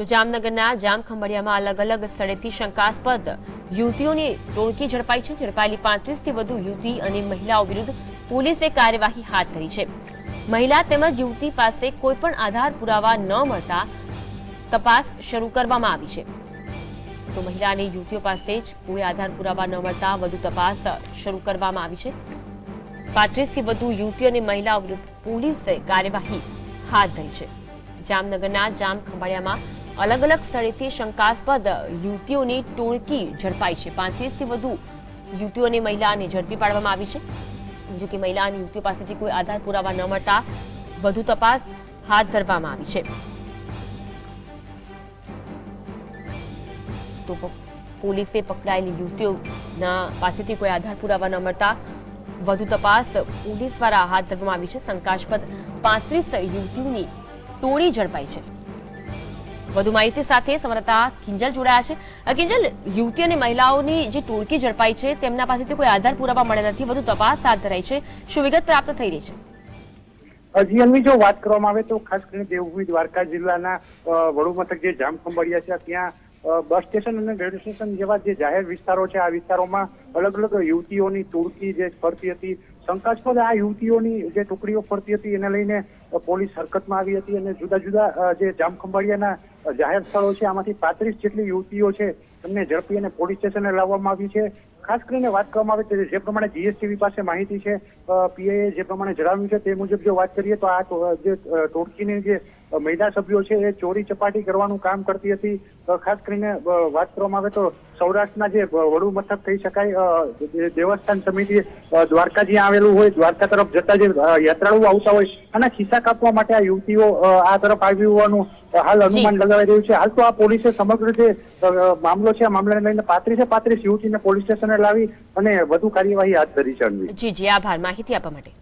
તો જામનગરના જામખંભાળિયામાં અલગ અલગ સ્થળેથી શંકાસ્પદ યુવતીઓની ટોળકી ઝડપાઈ છે. ઝડપાયેલી પાંત્રીસથી વધુ યુવતી અને મહિલાઓ વિરુદ્ધ પોલીસે કાર્યવાહી હાથ ધરી છે. મહિલા તેમજ યુવતી પાસે કોઈ પણ આધાર પુરાવા ન મળતા તપાસ શરૂ કરવામાં આવી છે. તો મહિલા અને યુવતીઓ પાસે જ કોઈ આધાર પુરાવા ન મળતા વધુ તપાસ શરૂ કરવામાં આવી છે. પાંત્રીસથી વધુ યુવતી અને મહિલાઓ વિરુદ્ધ પોલીસે કાર્યવાહી હાથ ધરી છે. જામનગરના જામ ખંભાળિયામાં અલગ અલગ સ્થળેથી શંકાસ્પદ યુવતીઓની ટોળકી ઝડપાઈ છે. પાંત્રીસથી વધુ યુવતીઓ મહિલાને ઝડપી પાડવામાં આવી છે. જો કે મહિલા અને યુવતીઓ પાસેથી કોઈ આધાર પુરાવા ન મળતા વધુ તપાસ હાથ ધરવામાં આવી છે. તો પોલીસે પકડાયેલી યુવતીઓના પાસેથી કોઈ આધાર પુરાવા ન મળતા વધુ તપાસ પોલીસ દ્વારા હાથ ધરવામાં આવી છે. શંકાસ્પદ પાંત્રીસ યુવતીઓની ટોળી ઝડપાઈ છે. વધુ માહિતી સાથે સંવાદદાતા કિંજલ જોડાયા છે. કિંજલ, યુવતી અને મહિલાઓની જે ટોળકી ઝડપાઈ છે, તેમના પાસેથી કોઈ આધાર પુરાવા મળ્યા નથી. વધુ તપાસ હાથ ધરાઈ છે. શું વિગત પ્રાપ્ત થઈ રહી છે? અન્વી જો વાત કરવામાં આવે તો ખાસ કરીને દેવભૂમિ દ્વારકા જિલ્લાના વડુ મથક જે જામખંભાળિયા છે, ત્યાં બસ સ્ટેશન અને રેલવે સ્ટેશન જેવા જે જાહેર વિસ્તારો છે, આ વિસ્તારોમાં અલગ અલગ યુવતીઓની ટોળકી જે ફરતી હતી. શંકાસ્પદ આ યુવતીઓની જે ટુકડીઓ ફરતી હતી, એને લઈને પોલીસ હરકતમાં આવી હતી અને જુદા જુદા જે જામખંભાળિયાના જાહેર સ્થળો છે, આમાંથી પાંત્રીસ જેટલી યુવતીઓ છે, તેમને ઝડપી અને પોલીસ સ્ટેશને લાવવામાં આવી છે. ખાસ કરીને વાત કરવામાં આવે તો જે પ્રમાણે જીએસટીવી પાસે માહિતી છે પીઆઈએ જે પ્રમાણે જણાવ્યું છે, તે મુજબ જો વાત કરીએ તો આ જે ટોળકીની જે મહિલા સભ્યો છે એ ચોરી ચપાટી કરવાનું કામ કરતી હતી. ખાસ કરીને વાત કરવામાં આવે તો સૌરાષ્ટ્રના જે વડુ મથક કહી શકાય દેવસ્થાન સમિતિ દ્વારકા જ્યાં આવેલું હોય દ્વારકા તરફ જતા જે યાત્રાળુઓ આવતા હોય આના ખિસ્સા કાપવા માટે આ યુવતીઓ આ તરફ આવી હોવાનું હાલ અનુમાન લગાવી રહ્યું છે. હાલ તો આ પોલીસે સમગ્ર જે મામલો છે આ મામલાને લઈને પાંત્રીસે પાંત્રીસ યુવતીને પોલીસ સ્ટેશને લાવી અને વધુ કાર્યવાહી હાથ ધરી છે જી જી. આભાર. માહિતી આપવા માટે.